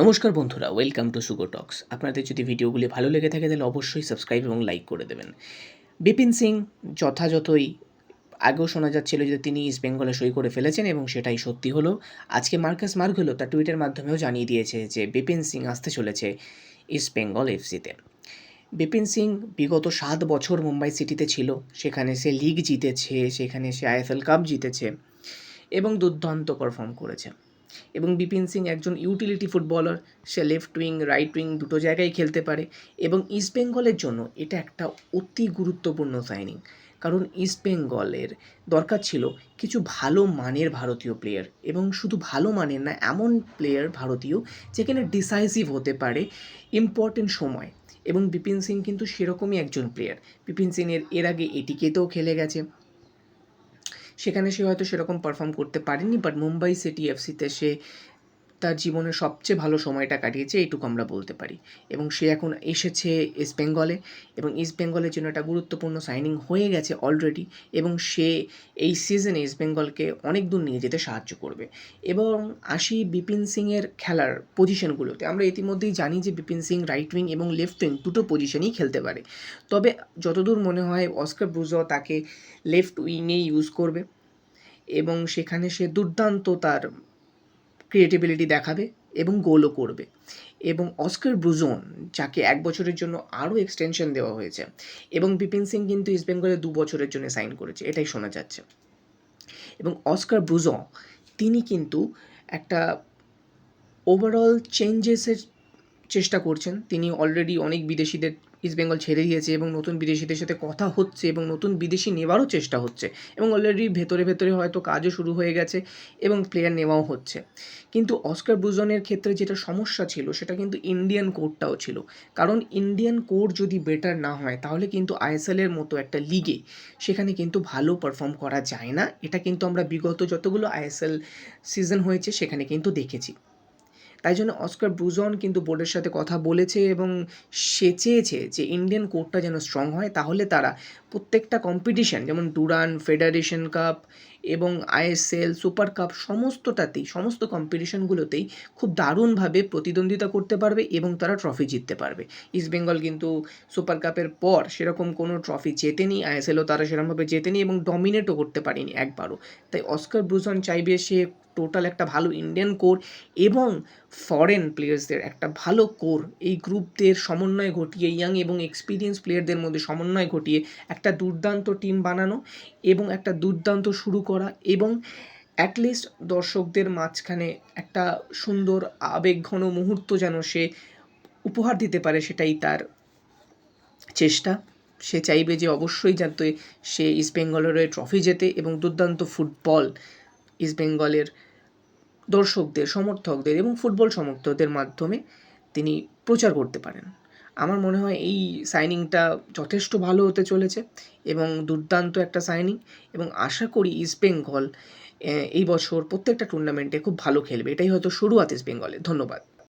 নমস্কার বন্ধুরা welcome to সুগো টক্স আপনাদের যদি ভিডিওগুলি ভালো লেগে থাকে, তাহলে অবশ্যই সাবস্ক্রাইব এবং লাইক করে দেবেন। বিপিন সিং যথাযথই আগেও শোনা যাচ্ছিল যে তিনি ইস্ট বেঙ্গলে সই করে ফেলেছেন এবং সেটাই সত্যি হলো। আজকে মার্কাস মার্গলো তার টুইটের মাধ্যমেও জানিয়ে দিয়েছে যে বিপিন সিং আসতে চলেছে ইস্ট বেঙ্গল এফসিতে বিপিন সিং বিগত সাত বছর মুম্বাই সিটিতে ছিল, সেখানে সে লিগ জিতেছে, সেখানে সে আইএফএল কাপ জিতেছে এবং দুর্দান্ত পারফর্ম করেছে। এবং বিপিন সিং একজন ইউটিলিটি ফুটবলার সে লেফট উইং রাইট উইং দুটো জায়গায় খেলতে পারে এবং ইস্ট বেঙ্গলের জন্য এটা একটা অতি গুরুত্বপূর্ণ সাইনিং কারণ ইস্ট বেঙ্গলের দরকার ছিল কিছু ভালো মানের ভারতীয় প্লেয়ার এবং শুধু ভালো মানের না, এমন প্লেয়ার ভারতীয় যেখানে ডিসাইসিভ হতে পারে ইম্পর্টেন্ট সময় এবং বিপিন সিং কিন্তু সেরকমই একজন প্লেয়ার বিপিন সিংয়ের এর আগে এটিকেতেও খেলে গেছে। সেখানে সে হয়তো সেরকম পারফর্ম করতে পারেনি বাট মুম্বাই সিটি এফসিতে সে তার জীবনের সবচেয়ে ভালো সময়টা কাটিয়েছে, এইটুকু আমরা বলতে পারি। এবং সে এখন এসেছে ইস্ট বেঙ্গলে এবং ইস্ট বেঙ্গলের জন্য একটা গুরুত্বপূর্ণ সাইনিং হয়ে গেছে অলরেডি এবং সে এই সিজনে ইস্ট বেঙ্গলকে অনেক দূর নিয়ে যেতে সাহায্য করবে। এবং আসি বিপিন সিংয়ের খেলার পজিশনগুলোতে আমরা ইতিমধ্যেই জানি যে বিপিন সিং রাইট উইং এবং লেফট উইং দুটো পজিশনেই খেলতে পারে। তবে যতদূর মনে হয় অস্কার ব্রুজো তাকে লেফট উইংয়েই ইউজ করবে এবং সেখানে সে দুর্দান্ত তার ক্রিয়েটিবিলিটি দেখাবে এবং গোলও করবে। এবং অস্কার ব্রুজোন, যাকে এক বছরের জন্য আরও এক্সটেনশন দেওয়া হয়েছে, এবং বিপিন সিং কিন্তু ইস্ট বেঙ্গলে দু বছরের জন্য সাইন করেছে, এটাই শোনা যাচ্ছে। এবং অস্কার ব্রুজো, তিনি কিন্তু একটা ওভারঅল চেঞ্জেসের চেষ্টা করছেন। তিনি অলরেডি অনেক বিদেশিদের ইস্ট বেঙ্গল ছেড়ে দিয়েছে এবং নতুন বিদেশিদের সাথে কথা হচ্ছে এবং নতুন বিদেশি নেওয়ারও চেষ্টা হচ্ছে এবং অলরেডি ভেতরে ভেতরে হয়তো কাজও শুরু হয়ে গেছে এবং প্লেয়ার নেওয়াও হচ্ছে। কিন্তু অস্কার ব্রুজনের ক্ষেত্রে যেটা সমস্যা ছিল সেটা কিন্তু ইন্ডিয়ান কোডটাও ছিল। কারণ ইন্ডিয়ান কোড যদি বেটার না হয়, তাহলে কিন্তু আইএসএলের মতো একটা লিগে সেখানে কিন্তু ভালো পারফর্ম করা যায় না। এটা কিন্তু আমরা বিগত যতগুলো আইএসএল সিজন হয়েছে সেখানে কিন্তু দেখেছি। তাই জন্য অস্কার ব্রুজন কিন্তু বোর্ডের সাথে কথা বলেছে এবং সে চেয়েছে যে ইন্ডিয়ান কোর্টটা যেন স্ট্রং হয়, তাহলে তারা প্রত্যেকটা কম্পিটিশান যেমন ডুরান ফেডারেশন কাপ এবং আইএসএল সুপার কাপ সমস্তটাতেই, সমস্ত কম্পিটিশানগুলোতেই খুব দারুণভাবে প্রতিদ্বন্দ্বিতা করতে পারবে এবং তারা ট্রফি জিততে পারবে। ইস্ট বেঙ্গল কিন্তু সুপার কাপের পর সেরকম কোনো ট্রফি জেতেনি আইএসএলও তারা সেরকমভাবে জেতেনি এবং ডমিনেটও করতে পারেনি একবারও। তাই অস্কার ব্রুজন চাইবে সে টোটাল একটা ভালো ইন্ডিয়ান কোর এবং ফরেন প্লেয়ার্সদের একটা ভালো কোর। এই গ্রুপদের সমন্বয় ঘটিয়ে ইয়াং এবং এক্সপিরিয়েন্স প্লেয়ারদের মধ্যে সমন্বয় ঘটিয়ে একটা দুর্দান্ত টিম বানানো এবং একটা দুর্দান্ত শুরু করা এবং অ্যাটলিস্ট দর্শকদের মাঝখানে একটা সুন্দর আবেগঘন মুহূর্ত যেন সে উপহার দিতে পারে সেটাই তার চেষ্টা। সে চাইবে যে অবশ্যই যাতে সে ইস্ট বেঙ্গলের ট্রফি জেতে এবং দুর্দান্ত ফুটবল ইস্ট বেঙ্গলের দর্শকদের, সমর্থকদের এবং ফুটবল সমর্থকদের মাধ্যমে তিনি প্রচার করতে পারেন। আমার মনে হয় এই সাইনিংটা যথেষ্ট ভালো হতে চলেছে এবং দুর্দান্ত একটা সাইনিং এবং আশা করি ইস্ট বেঙ্গল এই বছর প্রত্যেকটা টুর্নামেন্টে খুব ভালো খেলবে। এটাই হয়তো শুরুয়াত ইস্ট বেঙ্গলের ধন্যবাদ।